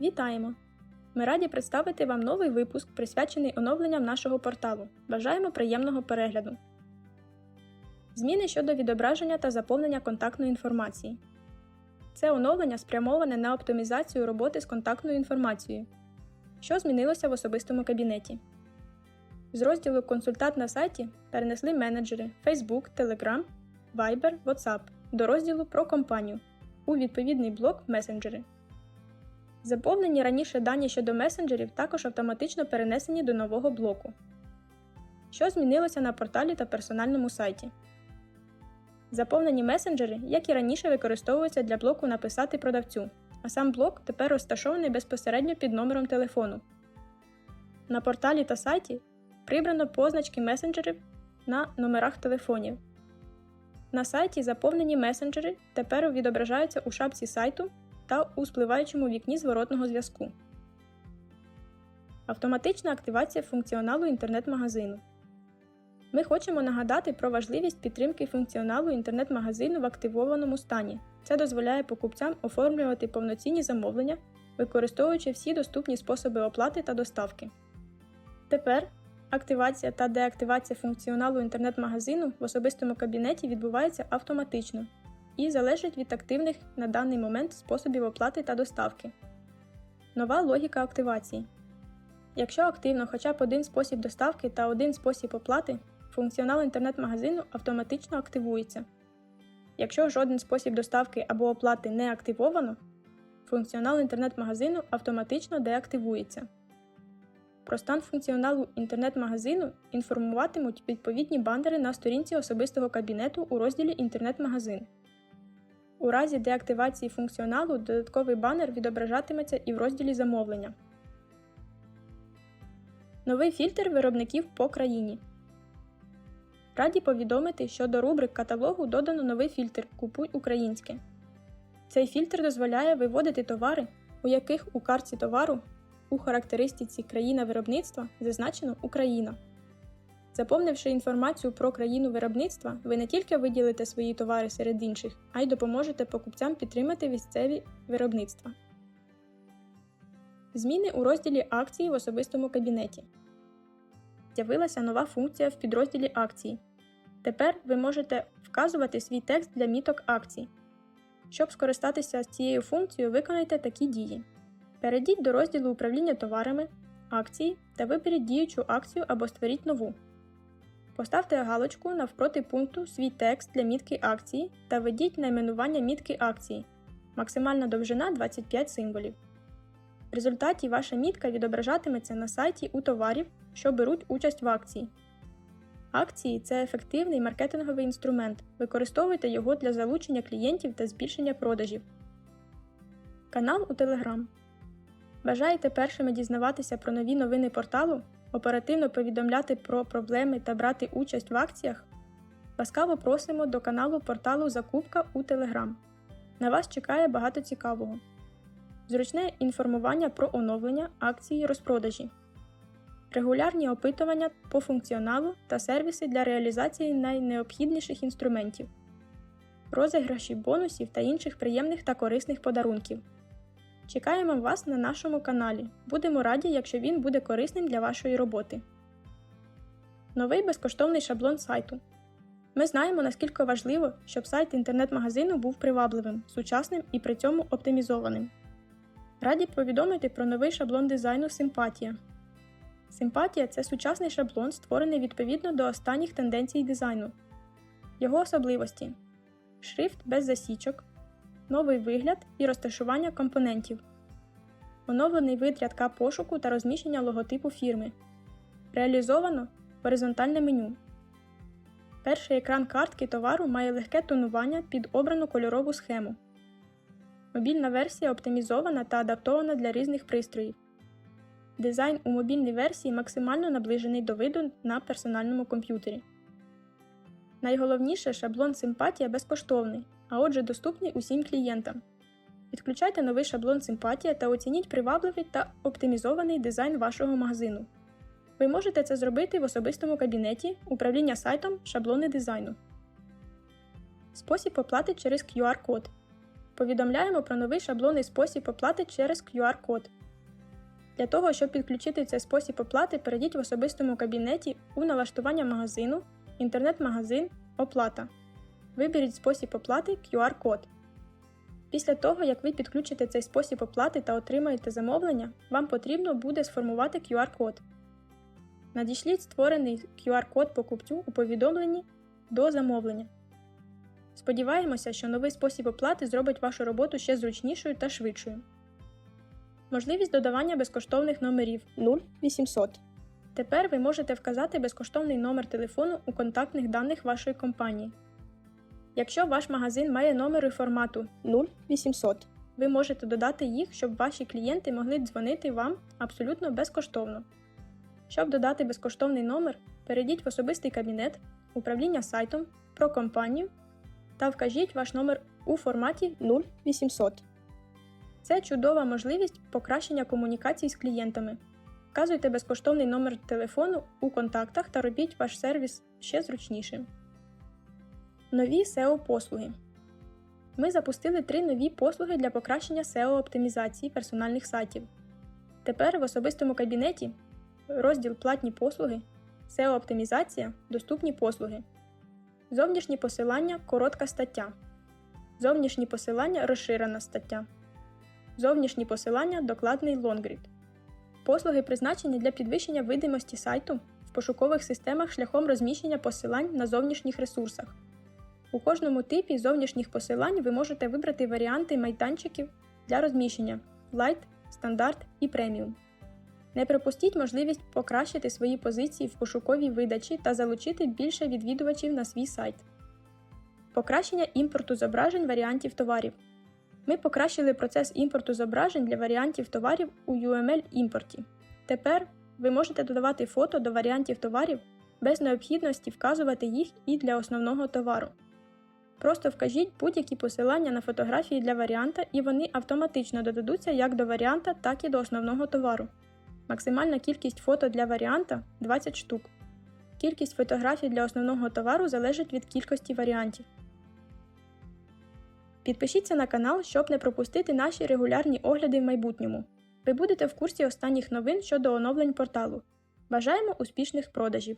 Вітаємо! Ми раді представити вам новий випуск, присвячений оновленням нашого порталу. Бажаємо приємного перегляду. Зміни щодо відображення та заповнення контактної інформації. Це оновлення спрямоване на оптимізацію роботи з контактною інформацією. Що змінилося в особистому кабінеті? З розділу Консультант на сайті перенесли менеджери Facebook, Telegram, Viber, WhatsApp до розділу про компанію у відповідний блок Месенджери. Заповнені раніше дані щодо месенджерів також автоматично перенесені до нового блоку. Що змінилося на порталі та персональному сайті? Заповнені месенджери, як і раніше, використовуються для блоку Написати продавцю, а сам блок тепер розташований безпосередньо під номером телефону. На порталі та сайті прибрано позначки месенджерів на номерах телефонів. На сайті заповнені месенджери тепер відображаються у шапці сайту та у спливаючому вікні зворотного зв'язку. Автоматична активація функціоналу інтернет-магазину. Ми хочемо нагадати про важливість підтримки функціоналу інтернет-магазину в активованому стані. Це дозволяє покупцям оформлювати повноцінні замовлення, використовуючи всі доступні способи оплати та доставки. Тепер активація та деактивація функціоналу інтернет-магазину в особистому кабінеті відбувається автоматично і залежить від активних на даний момент способів оплати та доставки. Нова логіка активації. Якщо активно хоча б один спосіб доставки та один спосіб оплати, функціонал інтернет-магазину автоматично активується. Якщо жоден спосіб доставки або оплати не активовано, функціонал інтернет-магазину автоматично деактивується. Про стан функціоналу інтернет-магазину інформуватимуть відповідні бандери на сторінці особистого кабінету у розділі Інтернет-магазин. У разі деактивації функціоналу додатковий банер відображатиметься і в розділі Замовлення. Новий фільтр виробників по країні. Раді повідомити, що до рубрик каталогу додано новий фільтр Купуй українське. Цей фільтр дозволяє виводити товари, у яких у картці товару у характеристиці країна виробництва зазначено Україна. Заповнивши інформацію про країну виробництва, ви не тільки виділите свої товари серед інших, а й допоможете покупцям підтримати місцеві виробництва. Зміни у розділі акції в особистому кабінеті. З'явилася нова функція в підрозділі акції. Тепер ви можете вказувати свій текст для міток акцій. Щоб скористатися цією функцією, виконайте такі дії. Перейдіть до розділу управління товарами, акції та виберіть діючу акцію або створіть нову. Поставте галочку навпроти пункту Свій текст для мітки акції та введіть найменування мітки акції. Максимальна довжина 25 символів. В результаті ваша мітка відображатиметься на сайті у товарів, що беруть участь в акції. Акції це ефективний маркетинговий інструмент. Використовуйте його для залучення клієнтів та збільшення продажів. Канал у Telegram. Бажаєте першими дізнаватися про нові новини порталу, оперативно повідомляти про проблеми та брати участь в акціях? Ласкаво просимо до каналу порталу Закупка у Telegram. На вас чекає багато цікавого. Зручне інформування про оновлення, акції, розпродажі, регулярні опитування по функціоналу та сервіси для реалізації найнеобхідніших інструментів, розіграші бонусів та інших приємних та корисних подарунків. Чекаємо вас на нашому каналі. Будемо раді, якщо він буде корисним для вашої роботи. Новий безкоштовний шаблон сайту. Ми знаємо, наскільки важливо, щоб сайт інтернет-магазину був привабливим, сучасним і при цьому оптимізованим. Раді повідомити про новий шаблон дизайну Симпатія. Симпатія це сучасний шаблон, створений відповідно до останніх тенденцій дизайну. Його особливості шрифт без засічок, новий вигляд і розташування компонентів, оновлений вид рядка пошуку та розміщення логотипу фірми. Реалізовано горизонтальне меню. Перший екран картки товару має легке тонування під обрану кольорову схему. Мобільна версія оптимізована та адаптована для різних пристроїв. Дизайн у мобільній версії максимально наближений до виду на персональному комп'ютері. Найголовніше шаблон Симпатія безкоштовний, а отже, доступний усім клієнтам. Відключайте новий шаблон Симпатія та оцініть привабливий та оптимізований дизайн вашого магазину. Ви можете це зробити в особистому кабінеті управління сайтом шаблони дизайну. Спосіб оплати через QR-код. повідомляємо про новий шаблонний спосіб оплати через QR-код. Для того, щоб підключити цей спосіб оплати, перейдіть в особистому кабінеті у налаштування магазину, інтернет-магазин, оплата. Виберіть спосіб оплати QR-код. Після того, як ви підключите цей спосіб оплати та отримаєте замовлення, вам потрібно буде сформувати QR-код. Надішліть створений QR-код покупцю у повідомленні до замовлення. Сподіваємося, що новий спосіб оплати зробить вашу роботу ще зручнішою та швидшою. Можливість додавання безкоштовних номерів 0800 Тепер ви можете вказати безкоштовний номер телефону у контактних даних вашої компанії. Якщо ваш магазин має номери формату 0800 ви можете додати їх, щоб ваші клієнти могли дзвонити вам абсолютно безкоштовно. Щоб додати безкоштовний номер, перейдіть в особистий кабінет, управління сайтом, про компанію та вкажіть ваш номер у форматі 0800 Це чудова можливість покращення комунікацій з клієнтами. Вказуйте безкоштовний номер телефону у контактах та робіть ваш сервіс ще зручнішим. Нові SEO-послуги. Ми запустили три нові послуги для покращення SEO-оптимізації персональних сайтів. Тепер в особистому кабінеті розділ Платні послуги, SEO-оптимізація, доступні послуги. Зовнішні посилання коротка стаття. Зовнішні посилання розширена стаття. Зовнішні посилання докладний лонгрід. Послуги призначені для підвищення видимості сайту в пошукових системах шляхом розміщення посилань на зовнішніх ресурсах. У кожному типі зовнішніх посилань ви можете вибрати варіанти майданчиків для розміщення Light, Стандарт і Преміум. Не пропустіть можливість покращити свої позиції в пошуковій видачі та залучити більше відвідувачів на свій сайт. Покращення імпорту зображень варіантів товарів. Ми покращили процес імпорту зображень для варіантів товарів у UML-імпорті. Тепер ви можете додавати фото до варіантів товарів без необхідності вказувати їх і для основного товару. Просто вкажіть будь-які посилання на фотографії для варіанта, і вони автоматично додадуться як до варіанта, так і до основного товару. Максимальна кількість фото для варіанта 20 штук. Кількість фотографій для основного товару залежить від кількості варіантів. Підпишіться на канал, щоб не пропустити наші регулярні огляди в майбутньому. Ви будете в курсі останніх новин щодо оновлень порталу. Бажаємо успішних продажів!